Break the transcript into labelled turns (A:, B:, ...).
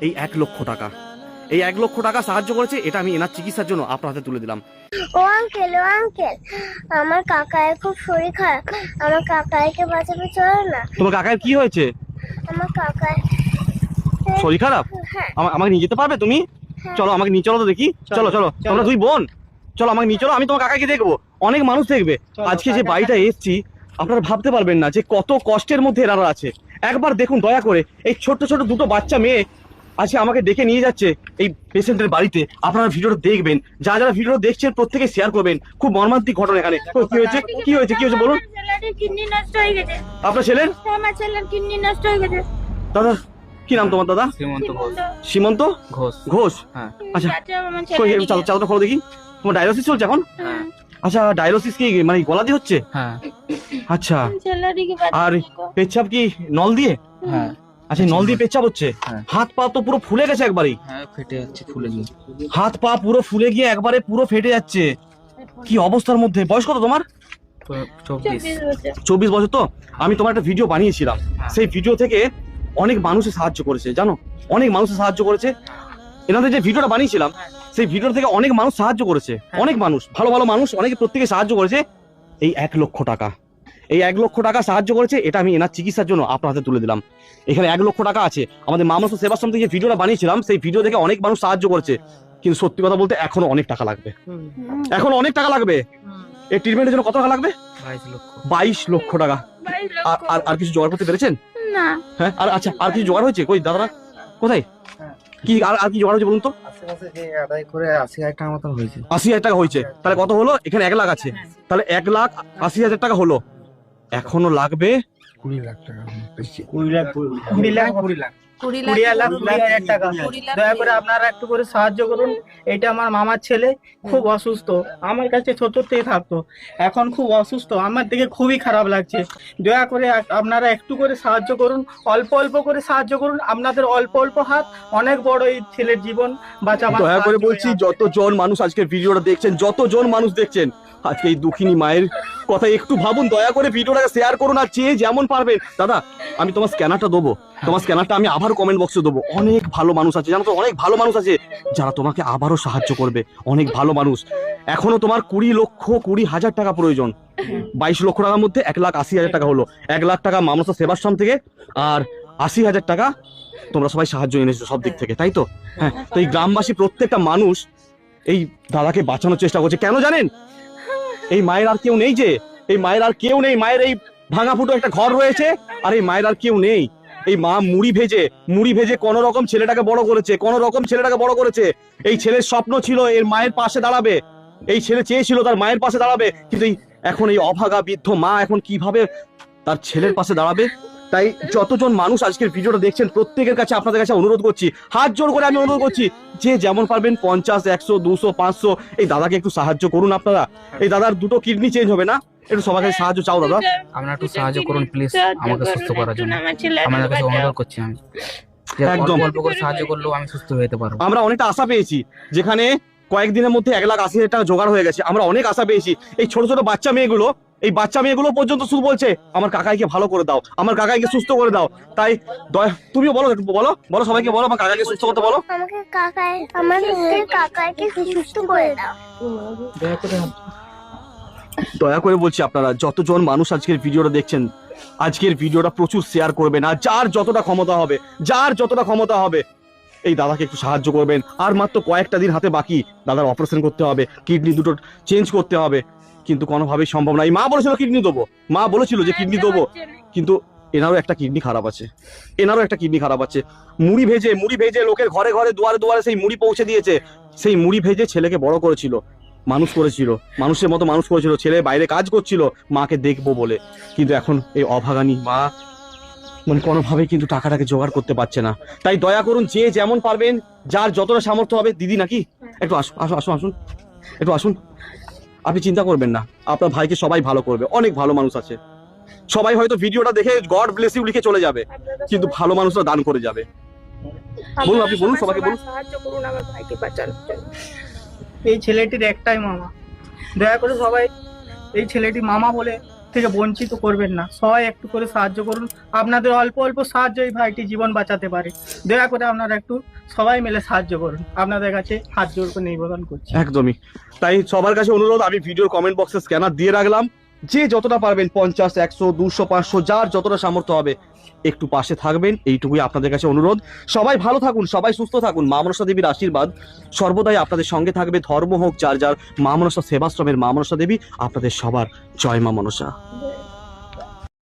A: এই এক লক্ষ টাকা। এই এক লক্ষ টাকা সাহায্য করেছে এটা আমি এনার চিকিৎসার জন্য আপনার হাতে তুলে দিলাম।
B: ও আঙ্কেল ও আঙ্কেল আমার কাকায়ের খুব শরীর খারাপ। আমার কাকাইকে বাঁচাতে চলো না।
A: তোমার কাকার কি হয়েছে?
B: আমার কাকায়
A: শরীর খারাপ?
B: হ্যাঁ।
A: আমা- আমাকে নিয়ে যেতে পারবে তুমি?
B: হ্যাঁ।
A: চলো আমাকে নিয়ে চলো তো দেখি। চলো চলো তোমরা দুই বোন। চলো আমাকে নিয়ে চলো আমি তোমার কাকাকে দেখব। অনেক মানুষ দেখবে। আজকে যে বাড়িটা এসছি আপনারা ভাবতে পারবেন না যে কত কষ্টের মধ্যে এনারা আছে। একবার দেখুন দয়া করে এই ছোট্ট ছোট দুটো বাচ্চা মেয়ে আজকে আমাকে ডেকে নিয়ে যাচ্ছে এই পেশেন্টের বাড়িতে। আপনারা ভিডিওটা দেখবেন। যারা যারা ভিডিও দেখছেন প্রত্যেকে শেয়ার করবেন। খুব মর্মান্তিক ঘটনা এখানে। কি হয়েছে? কি হয়েছে? কি হয়েছে? বলুন।
B: কিডনি নষ্ট হয়ে গেছে
A: আপনার ছেলের?
B: কিডনি নষ্ট হয়ে গেছে
A: দাদা কি নাম তোমার দাদা?
C: শ্রীমন্ত ঘোষ।
A: সীমন্ত
C: ঘোষ।
A: ঘোষ?
C: হ্যাঁ।
A: আচ্ছা চাল চালটা খোলো দেখি। তোমার ডায়ালিসিস চলছে এখন?
C: হ্যাঁ।
A: আচ্ছা ডায়ালিসিস কি মানে গলা দিয়ে হচ্ছে?
C: হ্যাঁ।
A: আচ্ছা। আর পেচ্ছাপ কি নল দিয়ে?
C: হ্যাঁ।
A: আচ্ছা নল দিয়ে পেচ্ছাপ হচ্ছে?
C: হ্যাঁ।
A: হাত পা তো পুরো ফুলে গেছে একবারেই।
C: হ্যাঁ ফেটে যাচ্ছে ফুলে গিয়ে।
A: হাত পা পুরো ফুলে গিয়ে একবারে পুরো ফেটে যাচ্ছে। কি অবস্থার মধ্যে? বয়স কত তোমার?
C: চব্বিশ।
A: চব্বিশ বছর তো? আমি তোমার একটা ভিডিও বানিয়েছিলাম।
C: হ্যাঁ।
A: সেই ভিডিও থেকে অনেক মানুষে সাহায্য করেছে জানো? অনেক মানুষে সাহায্য করেছে। এনাদের যে ভিডিওটা বানিয়েছিলাম সেই ভিডিও থেকে অনেক মানুষ সাহায্য করেছে। অনেক মানুষ ভালো ভালো মানুষ অনেকে প্রত্যেকে সাহায্য করেছে। এই এক লক্ষ টাকা। এই এক লক্ষ টাকা সাহায্য করেছে এটা আমি এনার চিকিৎসার জন্য আপনার হাতে তুলে দিলাম। এখানে এক লক্ষ টাকা আছে। আমাদের মামস সেবাশ্রম থেকে যে ভিডিওটা বানিয়েছিলাম সেই ভিডিও দেখে অনেক মানুষ সাহায্য করেছে। কিন্তু সত্যি কথা বলতে এখনও অনেক টাকা লাগবে। এখন অনেক টাকা লাগবে। এই ট্রিটমেন্টের জন্য কত টাকা লাগবে?
C: বাইশ লক্ষ।
A: টাকা। আর আর কিছু জোগাড় করতে পেরেছেন?
B: না।
A: হ্যাঁ আর আচ্ছা আর কিছু জোগাড় হয়েছে? কই দাদারা? কোথায়? কি আর আর কি জোগাড় হয়েছে বলুন তো?
C: আশেপাশে যে আদায় করে আশি হাজার টাকার মতন হয়েছে।
A: আশি হাজার টাকা হয়েছে। তাহলে কত হলো? এখানে এক লাখ আছে। তাহলে এক লাখ আশি হাজার টাকা হলো। এখনও লাগবে?
C: কুড়ি লাখ টাকা।
D: কুড়ি লাখ কুড়ি লাখ কুড়ি লাখ।
E: কুড়ি
D: লাখ কুড়ি হাজার টাকা। দয়া করে আপনারা একটু করে সাহায্য করুন। এটা আমার মামার ছেলে খুব অসুস্থ। আমার কাছে ছোট থেকে থাকতো। এখন খুব অসুস্থ। আমার দিকে খুবই খারাপ লাগছে। দয়া করে আপনারা একটু করে সাহায্য করুন। অল্প অল্প করে সাহায্য করুন। আপনাদের অল্প অল্প হাত অনেক বড় এই ছেলের জীবন বাঁচাবার
A: দয়া করে বলছি যতজন মানুষ আজকের ভিডিওটা দেখছেন যতজন মানুষ দেখছেন আজকে এই দুঃখিনী মায়ের কথা একটু ভাবুন। দয়া করে ভিডিওটাকে শেয়ার করুন আর চেয়ে যেমন পারবেন। দাদা আমি তোমার স্ক্যানারটা দেবো। তোমার স্ক্যানারটা আমি আবার কমেন্ট বক্সে দেবো। অনেক ভালো মানুষ আছে, জানো তো? অনেক ভালো মানুষ আছে যারা তোমাকে আবারও সাহায্য করবে। অনেক ভালো মানুষ। এখনও তোমার কুড়ি লক্ষ, কুড়ি হাজার টাকা প্রয়োজন। বাইশ লক্ষ টাকার মধ্যে এক লাখ আশি হাজার টাকা হলো। এক লাখ টাকা মামসা সেবাশ্রম থেকে আর আশি হাজার টাকা তোমরা সবাই সাহায্য এনেছো সব দিক থেকে, তাই তো? হ্যাঁ তো এই গ্রামবাসী প্রত্যেকটা মানুষ এই দাদাকে বাঁচানোর চেষ্টা করছে। কেন জানেন? এই মায়ের আর কেউ নেই যে, এই মায়ের আর কেউ নেই। মায়ের এই ভাঙা ফুটো একটা ঘর রয়েছে, আর এই মায়ের আর কেউ নেই। এই মা মুড়ি ভেজে মুড়ি ভেজে কোন রকম ছেলেটাকে বড় করেছে, কোন রকম ছেলেটাকে বড় করেছে। এই ছেলের স্বপ্ন ছিল এর মায়ের পাশে দাঁড়াবে। এই ছেলে চেয়েছিল তার মায়ের পাশে দাঁড়াবে, কিন্তু এখন এই অভাগা বৃদ্ধ মা এখন কীভাবে তার ছেলের পাশে দাঁড়াবে? তাই যতজন মানুষ আজকের ভিডিওটা দেখছেন প্রত্যেকের কাছে আপনাদের কাছে অনুরোধ করছি হাত জোর করে আমি অনুরোধ করছি যে যেমন পারবেন পঞ্চাশ একশো দুশো পাঁচশো এই দাদাকে একটু সাহায্য করুন আপনারা। এই দাদার দুটো কিডনি চেঞ্জ হবে না? একটু সবার কাছে সাহায্য চাও দাদা।
C: আপনারা একটু সাহায্য করুন প্লিজ আমাকে সুস্থ করার জন্য।
B: আমার
C: আপনাদের কাছে অনুরোধ করছি আমি।
A: একদম।
C: অল্প করে সাহায্য করলেও আমি সুস্থ যেতে পারব।
A: আমরা অনেকটা আশা পেয়েছি যেখানে কয়েকদিনের মধ্যে এক লাখ আশি হাজার টাকা জোগাড় হয়ে গেছে। আমরা অনেক আশা পেয়েছি। এই ছোট ছোট বাচ্চা মেয়েগুলো এই বাচ্চা মেয়েগুলো পর্যন্ত শুধু বলছে আমার কাকাইকে ভালো করে দাও আমার কাকাইকে সুস্থ করে দাও। তাই দয়া- তুমিও বলো বলো বলো সবাইকে বলো আমার কাকাকে সুস্থ করতে বলো।
B: আমাকে কাকায় আমার কাকাইকে সুস্থ করে দাও।
C: দয়া করে
A: দয়া করে বলছি আপনারা যতজন মানুষ আজকের ভিডিওটা দেখছেন আজকের ভিডিওটা প্রচুর শেয়ার করবেন আর যার যতটা ক্ষমতা হবে যার যতটা ক্ষমতা হবে এই দাদাকে একটু সাহায্য করবেন। আর মাত্র কয়েকটা দিন হাতে বাকি দাদার অপারেশন করতে হবে কিডনি দুটো চেঞ্জ করতে হবে। কিন্তু কোনোভাবেই সম্ভব না। এই মা বলেছিল কিডনি দেবো। মা বলেছিল যে কিডনি দেবো। কিন্তু এনারও একটা কিডনি খারাপ আছে। এনারও একটা কিডনি খারাপ আছে। মুড়ি ভেজে মুড়ি ভেজে লোকের ঘরে ঘরে দুয়ারে দুয়ারে সেই মুড়ি পৌঁছে দিয়েছে। সেই মুড়ি ভেজে ছেলেকে বড় করেছিল। মানুষ করেছিল। মানুষের মতো মানুষ করেছিল। ছেলে বাইরে কাজ করছিল, মাকে দেখব বলে। কিন্তু এখন এই অভাগানী মা মানে কোনোভাবেই কিন্তু টাকাটাকে জোগাড় করতে পারছে না। তাই দয়া করুন, যে যেমন পারবেন, যার যতটা সামর্থ্য হবে, দিদি নাকি? একটু আসুন আসুন আসুন আসুন। একটু আসুন। আপনি চিন্তা করবেন না আপনার ভাইকে সবাই ভালো করবে অনেক ভালো মানুষ আছে। সবাই হয়তো ভিডিওটা দেখে গড ব্লেস ইউ লিখে চলে যাবে কিন্তু ভালো মানুষরা দান করে যাবে। বলুন, আপনি বলুন, সবাইকে বলুন।
D: সাহায্য করুন আমার ভাইকে বাঁচানোর জন্য। এই ছেলেটির একটাই মামা। দয়া করে সবাই এই ছেলেটি মামা বলে থেকে বঞ্চিত করবেন না। সবাই একটু করে সাহায্য করুন। আপনাদের অল্প অল্প সাহায্য এই ভাইটি জীবন বাঁচাতে পারে। দয়া করে আপনারা একটু সবাই মিলে সাহায্য করুন। আপনাদের কাছে হাত জোর করে নিবেদন করছি।
A: একদমই। তাই সবার কাছে অনুরোধ, আমি ভিডিওর কমেন্ট বক্সে স্ক্যানার দিয়ে রাখলাম। যে যতটা পারবেন পঞ্চাশ, একশো, দুশো, পাঁচশো, যার যতটা সামর্থ্য হবে, একটু পাশে থাকবেন। এইটুকুই আপনাদের কাছে অনুরোধ। সবাই ভালো থাকুন, সবাই সুস্থ থাকুন। মা মনসা দেবীর আশীর্বাদ সর্বদাই আপনাদের সঙ্গে থাকবে। ধর্ম হোক, যার যার মা মনসা সেবাশ্রমের মা মনসা দেবী, আপনাদের সবার জয় মা মনসা।